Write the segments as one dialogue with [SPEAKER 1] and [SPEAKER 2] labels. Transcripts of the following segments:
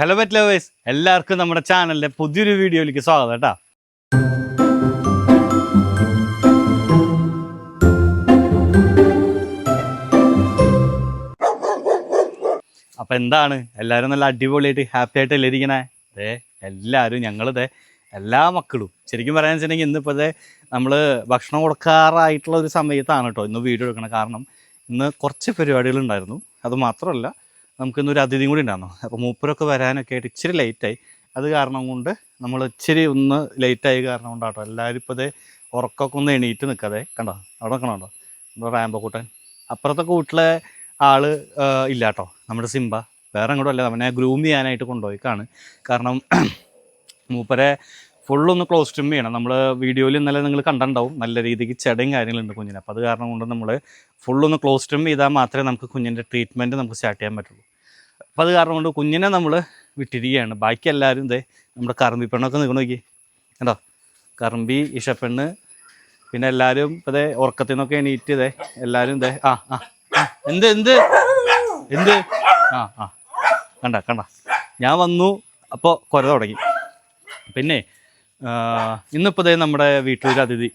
[SPEAKER 1] Hello bet lovers എല്ലാവർക്കും നമ്മുടെ ചാനലിലെ പുതിയൊരു വീഡിയോയിലേക്ക് സ്വാഗതം കേട്ടോ. അപ്പം എന്താണ്? എല്ലാവരും നല്ല അടിപൊളിയായിട്ട് ഹാപ്പി ആയിട്ട് ഇരിക്കണേ? അതെ എല്ലാവരും ഞങ്ങളിതേ എല്ലാ മക്കളും ശരിക്കും പറയാൻ വെച്ചിട്ടുണ്ടെങ്കിൽ ഇന്നിപ്പോൾ ഇതേ നമ്മൾ ഭക്ഷണം കൊടുക്കാറായിട്ടുള്ള ഒരു സമയത്താണ് കേട്ടോ ഇന്ന് വീഡിയോ എടുക്കണം. കാരണം ഇന്ന് കുറച്ച് പരിപാടികളുണ്ടായിരുന്നു അത് മാത്രമല്ല നമുക്കിന്നൊരു അതിഥിയും കൂടി ഉണ്ടായിരുന്നു. അപ്പോൾ മൂപ്പരൊക്കെ വരാനൊക്കെ ആയിട്ട് ഇച്ചിരി ലേറ്റായി അത് കാരണം കൊണ്ട് നമ്മൾ ഇച്ചിരി ഒന്ന് ലേറ്റായി കാരണം കൊണ്ടാട്ടോ. എല്ലാവരും ഇപ്പോൾ അതേ ഉറക്കമൊക്കെ ഒന്ന് എണീറ്റ് നിൽക്കാതെ കണ്ടോ? അവിടെ നിൽക്കണോ നമ്മുടെ റാമ്പോ കൂട്ടൻ. അപ്പുറത്തെ കൂട്ടിലെ ആൾ ഇല്ല കേട്ടോ നമ്മുടെ സിംബ. വേറെ അങ്ങോട്ടും അല്ല. അവനെ ഗ്രൂം ചെയ്യാനായിട്ട് കൊണ്ടുപോയിക്കാണ് കാരണം മൂപ്പരെ ഫുള്ളൊന്ന് ക്ലോസ് ട്രിം ചെയ്യണം. നമ്മൾ വീഡിയോയിൽ ഇന്നലെ നിങ്ങൾ കണ്ടിട്ടുണ്ടാവും. നല്ല രീതിക്ക് ചെടയും കാര്യങ്ങളുണ്ട് കുഞ്ഞിന്. അപ്പോൾ അത് കാരണം കൊണ്ട് നമ്മൾ ഫുള്ളൊന്ന് ക്ലോസ് ട്രിം ചെയ്താൽ മാത്രമേ നമുക്ക് കുഞ്ഞിന്റെ ട്രീറ്റ്മെന്റ് നമുക്ക് സ്റ്റാർട്ട് ചെയ്യാൻ പറ്റുള്ളൂ. അപ്പോൾ അത് കാരണം കൊണ്ട് കുഞ്ഞിനെ നമ്മൾ വിട്ടിരിക്കുകയാണ്. ബാക്കി എല്ലാവരും ഇതേ നമ്മുടെ കറമ്പി പെണ്ണൊക്കെ നിൽക്കണ നോക്കി. കണ്ടോ? കറമ്പി ഇഷപ്പെണ്ണ് പിന്നെ എല്ലാവരും ഇപ്പോൾ ഇതേ ഉറക്കത്തിൽ നിന്നൊക്കെ എണീറ്റ് ഇതേ എല്ലാവരും ഇതേ ആ ആ എന്ത് എന്ത്? എന്ത്? ആ ആ. കണ്ട കണ്ട. ഞാൻ വന്നു അപ്പോൾ കുര തുടങ്ങി. പിന്നെ ഇന്നിപ്പോൾ ഇതേ നമ്മുടെ വീട്ടിലൊരു അതിഥി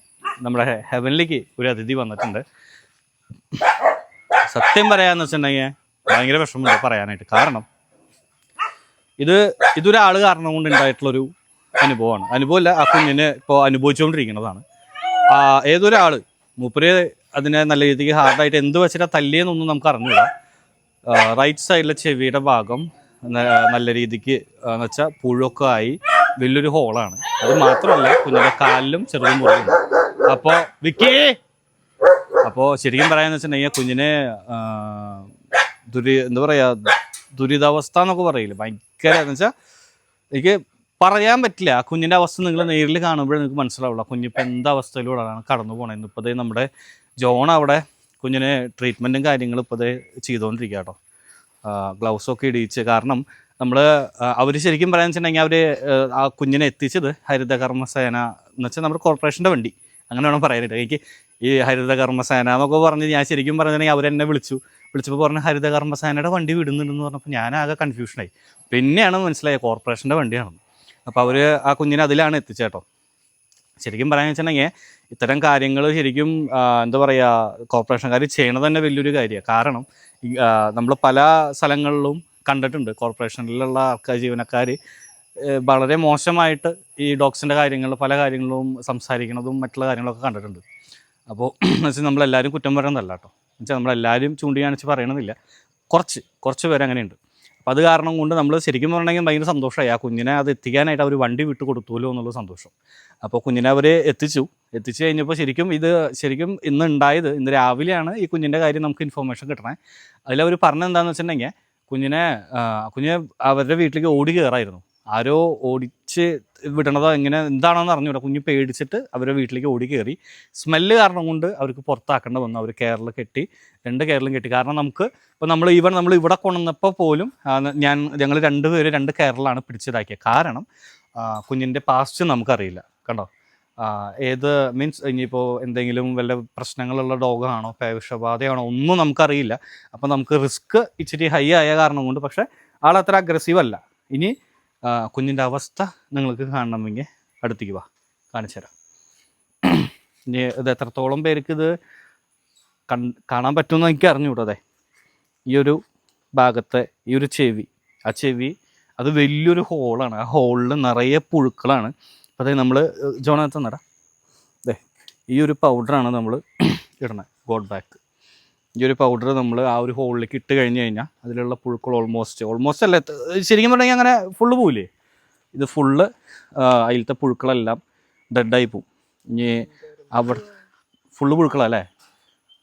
[SPEAKER 1] നമ്മുടെ ഹെവനിലേക്ക് ഒരു അതിഥി വന്നിട്ടുണ്ട്. സത്യം പറയാന്ന് വെച്ചിട്ടുണ്ടെങ്കിൽ ഭയങ്കര വിഷമമുണ്ട് പറയാനായിട്ട്. കാരണം ഇത് ഇതൊരാൾ കാരണം കൊണ്ട് ഉണ്ടായിട്ടുള്ളൊരു അനുഭവമാണ്. അനുഭവമല്ല ആ കുഞ്ഞിനെ ഇപ്പോൾ അനുഭവിച്ചുകൊണ്ടിരിക്കുന്നതാണ്. ഏതൊരാൾ മൂപ്പര് അതിനെ നല്ല രീതിക്ക് ഹാർഡായിട്ട് എന്ത് വെച്ചിട്ടാ തല്ലിയെന്നൊന്നും നമുക്ക് അറിഞ്ഞില്ല റൈറ്റ് സൈഡിലെ ചെവിയുടെ ഭാഗം നല്ല രീതിക്ക് എന്ന് വെച്ചാൽ പുഴൊക്കെ ആയി വലിയൊരു ഹോളാണ് അത് മാത്രമല്ല കുഞ്ഞിന്റെ കാലിലും ചെറുതും മുറിയുണ്ട് അപ്പോൾ വിക്കേ! അപ്പോൾ ശരിക്കും പറയാന്ന് വെച്ചിട്ടുണ്ടെങ്കിൽ കുഞ്ഞിനെ ദുരി എന്താ പറയുക ദുരിതാവസ്ഥ എന്നൊക്കെ പറയില്ലേ? ഭയങ്കര എന്ന് വെച്ചാൽ എനിക്ക് പറയാൻ പറ്റില്ല. ആ കുഞ്ഞിന്റെ അവസ്ഥ നിങ്ങൾ നേരിൽ കാണുമ്പോഴേ നിങ്ങൾക്ക് മനസ്സിലാവുള്ളൂ. കുഞ്ഞിപ്പോൾ എന്ത് അവസ്ഥയിലൂടെയാണ് കടന്നു പോകണത് ഇപ്പോൾ ദേ നമ്മുടെ ജോൺ അവിടെ കുഞ്ഞിന് ട്രീറ്റ്മെന്റും കാര്യങ്ങളും ഇപ്പോൾ ചെയ്തുകൊണ്ടിരിക്കുക കേട്ടോ ഗ്ലൗസൊക്കെ ഇടിയിച്ച്. കാരണം നമ്മൾ അവർ ശരിക്കും പറയാന്ന് വെച്ചിട്ടുണ്ടെങ്കിൽ അവർ ആ കുഞ്ഞിനെ എത്തിച്ചത് ഹരിത കർമ്മസേന എന്ന് വെച്ചാൽ നമ്മുടെ കോർപ്പറേഷന്റെ വണ്ടി. അങ്ങനെ വേണം പറയാനായിട്ട്. എനിക്ക് ഈ ഹരിത കർമ്മസേന എന്നൊക്കെ പറഞ്ഞ് ഞാൻ ശരിക്കും പറഞ്ഞിട്ടുണ്ടെങ്കിൽ അവരെന്നെ വിളിച്ചു. വിളിച്ചപ്പോൾ പറഞ്ഞു ഹരിത കർമ്മസേനയുടെ വണ്ടി വിടുന്നുണ്ടെന്ന് പറഞ്ഞപ്പോൾ ഞാൻ ആകെ കൺഫ്യൂഷനായി പിന്നെയാണ് മനസ്സിലായത് കോർപ്പറേഷന്റെ വണ്ടിയാണെന്ന്. അപ്പോൾ അവർ ആ കുഞ്ഞിനെ അതിലാണ് എത്തിച്ചേട്ടോ ശരിക്കും പറയാന്ന് വെച്ചിട്ടുണ്ടെങ്കിൽ ഇത്തരം കാര്യങ്ങൾ ശരിക്കും എന്താ പറയുക കോർപ്പറേഷൻകാർ ചെയ്യണത് തന്നെ വലിയൊരു കാര്യമാണ് കാരണം നമ്മൾ പല സ്ഥലങ്ങളിലും കണ്ടിട്ടുണ്ട് കോർപ്പറേഷനിലുള്ള ആൾക്കാർ ജീവനക്കാർ വളരെ മോശമായിട്ട് ഈ ഡോഗ്സിന്റെ കാര്യങ്ങൾ പല കാര്യങ്ങളും സംസാരിക്കുന്നതും മറ്റുള്ള കാര്യങ്ങളൊക്കെ കണ്ടിട്ടുണ്ട്. അപ്പോൾ എന്ന് വെച്ചാൽ നമ്മളെല്ലാവരും കുറ്റം പറയുന്നതല്ല കേട്ടോ. എന്ന് വെച്ചാൽ നമ്മളെല്ലാവരും ചൂണ്ടി കാണിച്ച് പറയണമെന്നില്ല കുറച്ച് കുറച്ച് പേര് അങ്ങനെയുണ്ട്. അപ്പോൾ അത് കാരണം കൊണ്ട് നമ്മൾ ശരിക്കും പറഞ്ഞിട്ടുണ്ടെങ്കിൽ ഭയങ്കര സന്തോഷമായി. ആ കുഞ്ഞിനെ അത് എത്തിക്കാനായിട്ട് അവർ വണ്ടി വിട്ട് കൊടുത്തുല്ലോ എന്നുള്ള സന്തോഷം. അപ്പോൾ കുഞ്ഞിനെ അവർ എത്തിച്ചു. എത്തിച്ചു കഴിഞ്ഞപ്പോൾ ശരിക്കും ഇത് ശരിക്കും ഇന്ന് ഉണ്ടായത് ഇന്ന് രാവിലെയാണ് ഈ കുഞ്ഞിന്റെ കാര്യം നമുക്ക് ഇൻഫോർമേഷൻ കിട്ടണേ. അതിലവർ പറഞ്ഞെന്താണെന്ന് വെച്ചിട്ടുണ്ടെങ്കിൽ കുഞ്ഞിനെ കുഞ്ഞിനെ അവരുടെ വീട്ടിലേക്ക് ഓടി കയറായിരുന്നു ആരോ ഓടിച്ച് വിടണതോ എങ്ങനെ എന്താണെന്ന് അറിഞ്ഞൂടാ. കുഞ്ഞ് പേടിച്ചിട്ട് അവരെ വീട്ടിലേക്ക് ഓടി കയറി സ്മെല്ല് കാരണം കൊണ്ട് അവർക്ക് പുറത്താക്കേണ്ട വന്നു. അവർ കെയറിൽ കെട്ടി രണ്ട് കെയറിലും കെട്ടി. കാരണം നമുക്ക് ഇപ്പോൾ നമ്മൾ ഈവൻ നമ്മൾ ഇവിടെ കൊണ്ടുവന്നപ്പോൾ പോലും ഞാൻ ഞങ്ങൾ രണ്ടുപേരും രണ്ട് കെയറിലാണ് പിടിച്ചതാക്കിയത്. കാരണം കുഞ്ഞിന്റെ പാസ്റ്റ് നമുക്കറിയില്ല. കണ്ടോ? ഏത് മീൻസ് ഇനിയിപ്പോൾ എന്തെങ്കിലും വല്ല പ്രശ്നങ്ങളുള്ള ഡോഗാണോ പേവിഷബാധയാണോ ഒന്നും നമുക്കറിയില്ല. അപ്പോൾ നമുക്ക് റിസ്ക് ഇച്ചിരി ഹൈ ആയ കാരണം കൊണ്ട് പക്ഷേ ആളത്ര അഗ്രസീവ് അല്ല. ഇനി കുഞ്ഞിന്റെ അവസ്ഥ നിങ്ങൾക്ക് കാണണമെങ്കിൽ അടുത്തേക്ക് വാ കാണിച്ചു തരാം. ഇനി ഇത് എത്രത്തോളം പേർക്ക് ഇത് കാണാൻ പറ്റുമെന്ന് എനിക്ക് അറിഞ്ഞുകൂടാ അതെ. ഈ ഒരു ഭാഗത്തെ ഈ ഒരു ചെവി ആ ചെവി അത് വലിയൊരു ഹോളാണ്. ആ ഹോളിൽ നിറയെ പുഴുക്കളാണ്. അപ്പോൾ അതായത് നമ്മൾ ജോണത്തന്നട അതെ ഈ ഒരു പൗഡറാണ് നമ്മൾ ഇടണത് ഗോഡ് ബാക്ക് ഈ ഒരു പൗഡർ നമ്മൾ ആ ഒരു ഹോളിലേക്ക് ഇട്ട് കഴിഞ്ഞ് കഴിഞ്ഞാൽ അതിലുള്ള പുഴുക്കൾ ഓൾമോസ്റ്റ് ഓൾമോസ്റ്റ് അല്ല ശരിക്കും പറഞ്ഞാൽ അങ്ങനെ ഫുള്ള് പോവില്ലേ? ഇത് ഫുള്ള് അതിലത്തെ പുഴുക്കളെല്ലാം ഡെഡായി പോവും. ഇനി അവിടെ ഫുള്ള് പുഴുക്കളല്ലേ?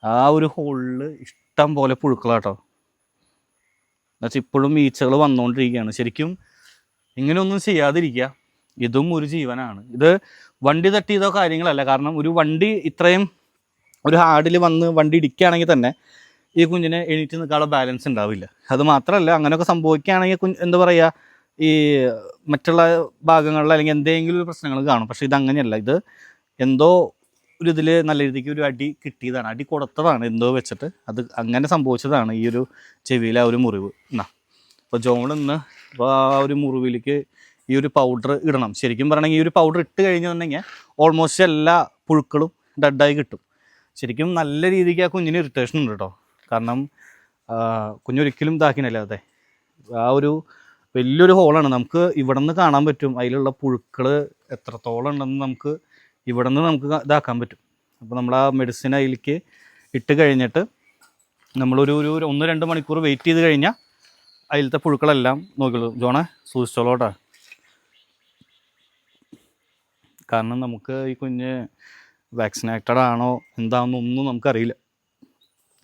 [SPEAKER 1] ആ ഒരു ഹോളിൽ ഇഷ്ടം പോലെ പുഴുക്കളാട്ടോ. എന്നുവെച്ചാൽ ഇപ്പോഴും ഈച്ചകൾ വന്നുകൊണ്ടിരിക്കുകയാണ് ശരിക്കും ഇങ്ങനെയൊന്നും ചെയ്യാതിരിക്കുക. ഇതും ഒരു ജീവനാണ്. ഇത് വണ്ടി തട്ടിയതോ കാര്യങ്ങളല്ല. കാരണം ഒരു വണ്ടി ഇത്രയും ഒരു ഹാർഡിൽ വന്ന് വണ്ടി ഇടിക്കുകയാണെങ്കിൽ തന്നെ ഈ കുഞ്ഞിനെ എണീറ്റ് നിൽക്കാനുള്ള ബാലൻസ് ഉണ്ടാവില്ല. അത് മാത്രമല്ല അങ്ങനെയൊക്കെ സംഭവിക്കുകയാണെങ്കിൽ കുഞ്ഞ് എന്താ പറയുക ഈ മറ്റുള്ള ഭാഗങ്ങളിൽ അല്ലെങ്കിൽ എന്തെങ്കിലും പ്രശ്നങ്ങൾ കാണും. പക്ഷേ ഇത് അങ്ങനെയല്ല. ഇത് എന്തോ ഒരു ഇതിൽ നല്ല രീതിക്ക് ഒരു അടി കിട്ടിയതാണ്. അടി കൊടുത്തതാണ് എന്തോ വെച്ചിട്ട്. അത് അങ്ങനെ സംഭവിച്ചതാണ് ഈ ഒരു ചെവിയിലെ ആ ഒരു മുറിവ്. എന്നാ അപ്പോൾ ജോൺ ഇന്ന് അപ്പോൾ ആ ഒരു മുറിവിലേക്ക് ഈ ഒരു പൗഡർ ഇടണം. ശരിക്കും പറയണമെങ്കിൽ ഈ ഒരു പൗഡർ ഇട്ട് കഴിഞ്ഞിട്ടുണ്ടെങ്കിൽ ഓൾമോസ്റ്റ് എല്ലാ പുഴുക്കളും ഡെഡായി കിട്ടും. ശരിക്കും നല്ല രീതിക്ക് ആ കുഞ്ഞിന് ഇറിറ്റേഷൻ ഉണ്ട് കേട്ടോ കാരണം കുഞ്ഞൊരിക്കലും ഇതാക്കിനല്ല അതെ. ആ ഒരു വലിയൊരു ഹോളാണ് നമുക്ക് ഇവിടെ നിന്ന് കാണാൻ പറ്റും. അതിലുള്ള പുഴുക്കൾ എത്രത്തോളം ഉണ്ടെന്ന് നമുക്ക് ഇവിടെ നിന്ന് നമുക്ക് ഇതാക്കാൻ പറ്റും. അപ്പോൾ നമ്മൾ ആ മെഡിസിൻ അതിലേക്ക് ഇട്ട് കഴിഞ്ഞിട്ട് നമ്മളൊരു ഒരു ഒന്ന് രണ്ട് മണിക്കൂർ വെയിറ്റ് ചെയ്ത് കഴിഞ്ഞാൽ അതിലത്തെ പുഴുക്കളെല്ലാം നോക്കിയുള്ളൂ ജോണെ സൂക്ഷിച്ചോളോട്ടാ കാരണം നമുക്ക് ഈ കുഞ്ഞ് വാക്സിനേറ്റഡ് ആണോ? എന്താണെന്നൊന്നും നമുക്കറിയില്ല.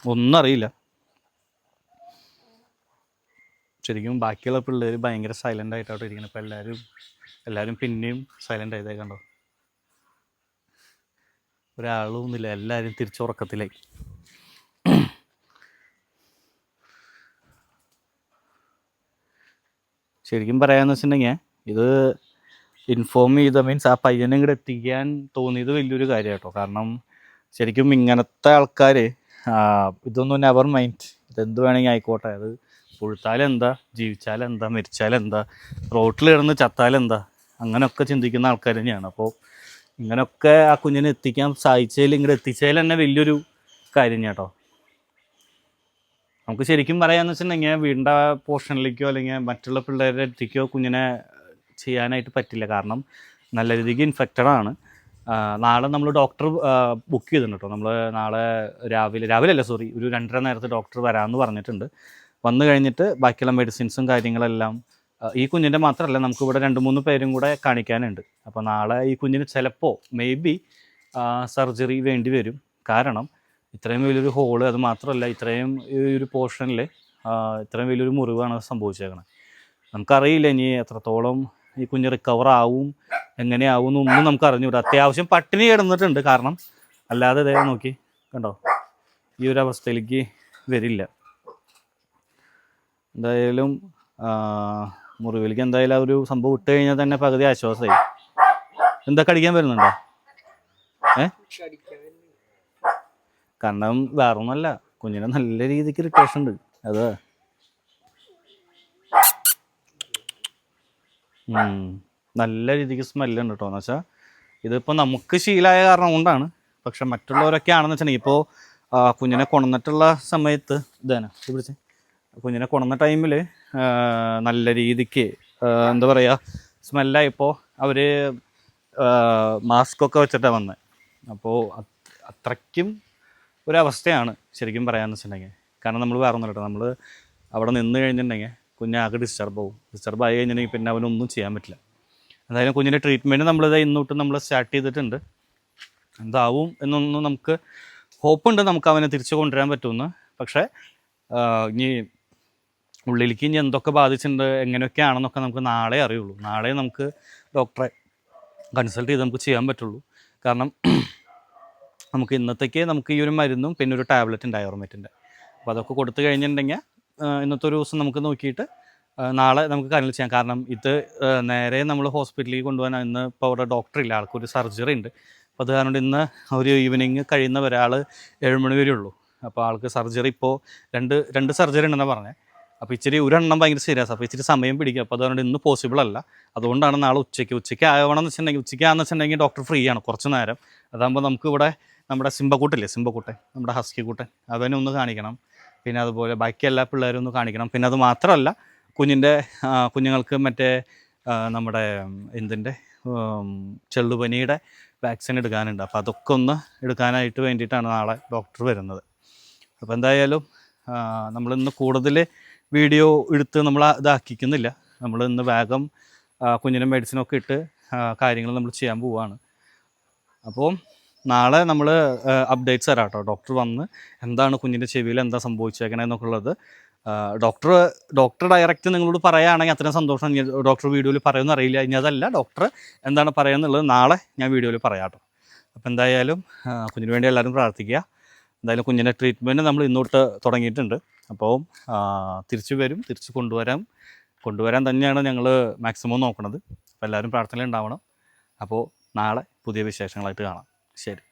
[SPEAKER 1] ഒന്നും അറിയില്ല ശരിക്കും ബാക്കിയുള്ള പിള്ളേർ ഭയങ്കര സൈലന്റ് ആയിട്ടാണ് ഇരിക്കുന്നത്. അപ്പോൾ എല്ലാവരും എല്ലാവരും പിന്നെയും സൈലന്റ് ആയതേ കണ്ടോ? ഒരാളും ഒന്നുമില്ല എല്ലാവരും തിരിച്ചുറക്കത്തിലായി. ശരിക്കും പറയാമെന്ന് വെച്ചിട്ടുണ്ടെങ്കിൽ ഇത് ഇൻഫോം ചെയ്ത മീൻസ് ആ പയ്യനെ ഇങ്ങോട്ട് എത്തിക്കാൻ തോന്നിയത് വലിയൊരു കാര്യം കേട്ടോ കാരണം ശരിക്കും ഇങ്ങനത്തെ ആൾക്കാർ ഇതൊന്നും നെവർ മൈൻഡ് ഇതെന്ത് വേണമെങ്കിൽ ആയിക്കോട്ടെ. അത് പുഴുത്താലെന്താ ജീവിച്ചാലെന്താ മരിച്ചാലെന്താ റോട്ടിൽ കിടന്ന് ചത്താലെന്താ അങ്ങനെയൊക്കെ ചിന്തിക്കുന്ന ആൾക്കാർ തന്നെയാണ്. അപ്പോൾ ഇങ്ങനെയൊക്കെ ആ കുഞ്ഞിനെ എത്തിക്കാൻ സാധിച്ചതിൽ ഇങ്ങോട്ട് എത്തിച്ചതിൽ തന്നെ വലിയൊരു കാര്യം കേട്ടോ നമുക്ക് ശരിക്കും പറയാമെന്ന് വെച്ചിട്ടുണ്ടെങ്കിൽ വീടിന്റെ പോർഷനിലേക്കോ അല്ലെങ്കിൽ മറ്റുള്ള പിള്ളേരുടെ അടുത്തേക്കോ കുഞ്ഞിനെ ചെയ്യാനായിട്ട് പറ്റില്ല. കാരണം നല്ല രീതിക്ക് ഇൻഫെക്റ്റഡ് ആണ്. നാളെ നമ്മൾ ഡോക്ടർ ബുക്ക് ചെയ്തിട്ടുണ്ട് കേട്ടോ നമ്മൾ നാളെ രാവിലെ രാവിലെ അല്ല സോറി ഒരു രണ്ടര നേരത്തെ ഡോക്ടർ വരാമെന്ന് പറഞ്ഞിട്ടുണ്ട്. വന്നു കഴിഞ്ഞിട്ട് ബാക്കിയുള്ള മെഡിസിൻസും കാര്യങ്ങളെല്ലാം ഈ കുഞ്ഞിന്റെ മാത്രമല്ല നമുക്ക് ഇവിടെ രണ്ട് മൂന്ന് പേരും കൂടെ കാണിക്കാനുണ്ട്. അപ്പോൾ നാളെ ഈ കുഞ്ഞിന് ചിലപ്പോൾ മേ ബി സർജറി വേണ്ടി വരും. കാരണം ഇത്രയും വലിയൊരു ഹോൾ അത് മാത്രമല്ല ഇത്രയും ഈ ഒരു പോർഷനിൽ ഇത്രയും വലിയൊരു മുറിവാണ് സംഭവിച്ചേക്കുന്നത് നമുക്കറിയില്ല ഇനി എത്രത്തോളം ഈ കുഞ്ഞ് റിക്കവർ ആവും എങ്ങനെയാവും എന്നൊന്നും നമുക്ക് അറിഞ്ഞൂടാ അത്യാവശ്യം പട്ടിണി കിടന്നിട്ടുണ്ട് കാരണം അല്ലാതെ ഇതേ നോക്കി കണ്ടോ? ഈ ഒരു അവസ്ഥയിലേക്ക് വരില്ല. എന്തായാലും മുറിവിലേക്ക് എന്തായാലും ആ ഒരു സംഭവം ഇട്ട് കഴിഞ്ഞാൽ തന്നെ പകുതി ആശ്വാസമായി. എന്താ കടിക്കാൻ വരുന്നുണ്ടോ? ഏ? കാരണം വേറൊന്നുമല്ല കുഞ്ഞിനെ നല്ല രീതിക്ക് ഇറിറ്റേഷൻ ഉണ്ട്. അത് നല്ല രീതിക്ക് സ്മെല്ലുണ്ട് കേട്ടോ എന്ന് വെച്ചാൽ ഇതിപ്പോൾ നമുക്ക് ശീലമായ കാരണം കൊണ്ടാണ്. പക്ഷെ മറ്റുള്ളവരൊക്കെ ആണെന്ന് വെച്ചിട്ടുണ്ടെങ്കിൽ ഇപ്പോൾ കുഞ്ഞിനെ കൊണന്നിട്ടുള്ള സമയത്ത് ഇതാണ് ഇത് കുഞ്ഞിനെ കൊണന്ന ടൈമിൽ നല്ല രീതിക്ക് എന്താ പറയുക സ്മെല്ലായപ്പോൾ അവർ മാസ്കൊക്കെ വെച്ചിട്ടാണ് വന്നത് അപ്പോൾ അത്രയ്ക്കും ഒരവസ്ഥയാണ് ശരിക്കും പറയാന്ന് വെച്ചിട്ടുണ്ടെങ്കിൽ. കാരണം നമ്മൾ വേറെ ഒന്നും നമ്മൾ അവിടെ നിന്ന് കഴിഞ്ഞിട്ടുണ്ടെങ്കിൽ കുഞ്ഞാകെ ഡിസ്റ്റർബ് ആവും. ഡിസ്റ്റർബ് ആയി കഴിഞ്ഞിട്ടുണ്ടെങ്കിൽ പിന്നെ അവനൊന്നും ചെയ്യാൻ പറ്റില്ല. എന്തായാലും കുഞ്ഞിന്റെ ട്രീറ്റ്മെന്റ് നമ്മളിത് ഇന്നോട്ട് നമ്മൾ സ്റ്റാർട്ട് ചെയ്തിട്ടുണ്ട്. എന്താവും എന്നൊന്നും നമുക്ക് ഹോപ്പുണ്ട് നമുക്ക് അവനെ തിരിച്ചു കൊണ്ടുവരാൻ പറ്റുമെന്ന്. പക്ഷേ ഇനി ഉള്ളിലേക്ക് ഇനി എന്തൊക്കെ ബാധിച്ചിട്ടുണ്ട് എങ്ങനെയൊക്കെയാണെന്നൊക്കെ നമുക്ക് നാളെ അറിയുള്ളൂ. നാളെ നമുക്ക് ഡോക്ടറെ കൺസൾട്ട് ചെയ്ത് നമുക്ക് ചെയ്യാൻ പറ്റുള്ളൂ. കാരണം നമുക്ക് ഇന്നത്തേക്ക് നമുക്ക് ഈ ഒരു മരുന്നും പിന്നെ ഒരു ടാബ്ലറ്റ് ഉണ്ട് അയോർമെറ്റിന്റെ അപ്പോൾ അതൊക്കെ കൊടുത്തു കഴിഞ്ഞിട്ടുണ്ടെങ്കിൽ ഇന്നത്തെ ഒരു ദിവസം നമുക്ക് നോക്കിയിട്ട് നാളെ നമുക്ക് കാര്യങ്ങൾ ചെയ്യാം. കാരണം ഇത് നേരെ നമ്മൾ ഹോസ്പിറ്റലിൽ കൊണ്ടുപോകാൻ ഇന്ന് ഇപ്പോൾ അവിടെ ഡോക്ടർ ഇല്ല. ആൾക്കൊരു സർജറി ഉണ്ട്. അപ്പോൾ അത് കാരണം ഇന്ന് ഒരു ഈവനിങ് കഴിയുന്ന ഒരാൾ ഏഴുമണി വരെ ഉള്ളൂ. അപ്പോൾ ആൾക്ക് സർജറി ഇപ്പോൾ രണ്ട് രണ്ട് സർജറി ഉണ്ടെന്നാണ് പറഞ്ഞത് അപ്പോൾ ഇച്ചിരി ഒരെണ്ണം ഭയങ്കര സീരിയസ് അപ്പോൾ ഇച്ചിരി സമയം പിടിക്കും. അപ്പോൾ അതുകൊണ്ട് ഇന്ന് പോസിബിൾ അല്ല. അതുകൊണ്ടാണ് നാളെ ഉച്ചയ്ക്ക് ഉച്ചയ്ക്ക് ആവണം എന്ന് വെച്ചിട്ടുണ്ടെങ്കിൽ ഉച്ചയ്ക്കാന്ന് വെച്ചിട്ടുണ്ടെങ്കിൽ ഡോക്ടർ ഫ്രീ ആണ് കുറച്ച് നേരം. അതാകുമ്പോൾ നമുക്ക് ഇവിടെ നമ്മുടെ സിംബക്കൂട്ടില്ലേ? സിംബക്കൂട്ടൻ നമ്മുടെ ഹസ്കി കൂട്ടൻ അവനെ ഒന്ന് കാണിക്കണം. പിന്നെ അതുപോലെ ബാക്കി എല്ലാ പിള്ളേരും ഒന്ന് കാണിക്കണം. പിന്നെ അത് മാത്രമല്ല കുഞ്ഞിന്റെ കുഞ്ഞുങ്ങൾക്ക് മറ്റേ നമ്മുടെ എന്തിന്റെ ചെള്ളുപനിയുടെ വാക്സിൻ എടുക്കാനുണ്ട്. അപ്പോൾ അതൊക്കെ ഒന്ന് എടുക്കാനായിട്ട് വേണ്ടിയിട്ടാണ് നാളെ ഡോക്ടർ വരുന്നത്. അപ്പോൾ എന്തായാലും നമ്മൾ നമ്മളിന്ന് കൂടുതൽ വീഡിയോ എടുത്ത് നമ്മൾ ഇതാക്കിക്കുന്നില്ല. നമ്മൾ ഇന്ന് വേഗം കുഞ്ഞിന് മെഡിസിനൊക്കെ ഇട്ട് കാര്യങ്ങൾ നമ്മൾ ചെയ്യാൻ പോവുകയാണ് അപ്പോൾ നാളെ നമ്മൾ അപ്ഡേറ്റ്സ് തരാം കേട്ടോ ഡോക്ടർ വന്ന് എന്താണ് കുഞ്ഞിന്റെ ചെവിയിൽ എന്താ സംഭവിച്ചേക്കണേന്നൊക്കെ ഉള്ളത് ഡോക്ടർ ഡോക്ടർ ഡയറക്റ്റ് നിങ്ങളോട് പറയുകയാണെങ്കിൽ അത്രയും സന്തോഷം. ഡോക്ടർ വീഡിയോയിൽ പറയുമെന്ന് അറിയില്ല. ഇനി അതല്ല ഡോക്ടർ എന്താണ് പറയുന്നുള്ളത് നാളെ ഞാൻ വീഡിയോയിൽ പറയാം കേട്ടോ. അപ്പോൾ എന്തായാലും കുഞ്ഞിന് വേണ്ടി എല്ലാവരും പ്രാർത്ഥിക്കുക. എന്തായാലും കുഞ്ഞിന്റെ ട്രീറ്റ്മെന്റ് നമ്മൾ ഇന്നോട്ട് തുടങ്ങിയിട്ടുണ്ട്. അപ്പോൾ തിരിച്ചു വരും തിരിച്ചു കൊണ്ടുവരാം. കൊണ്ടുവരാൻ തന്നെയാണ് ഞങ്ങൾ മാക്സിമം നോക്കുന്നത് അപ്പോൾ എല്ലാവരും പ്രാർത്ഥനയിൽ ഉണ്ടാവണം. അപ്പോൾ നാളെ പുതിയ വിശേഷങ്ങളായിട്ട് കാണാം. ser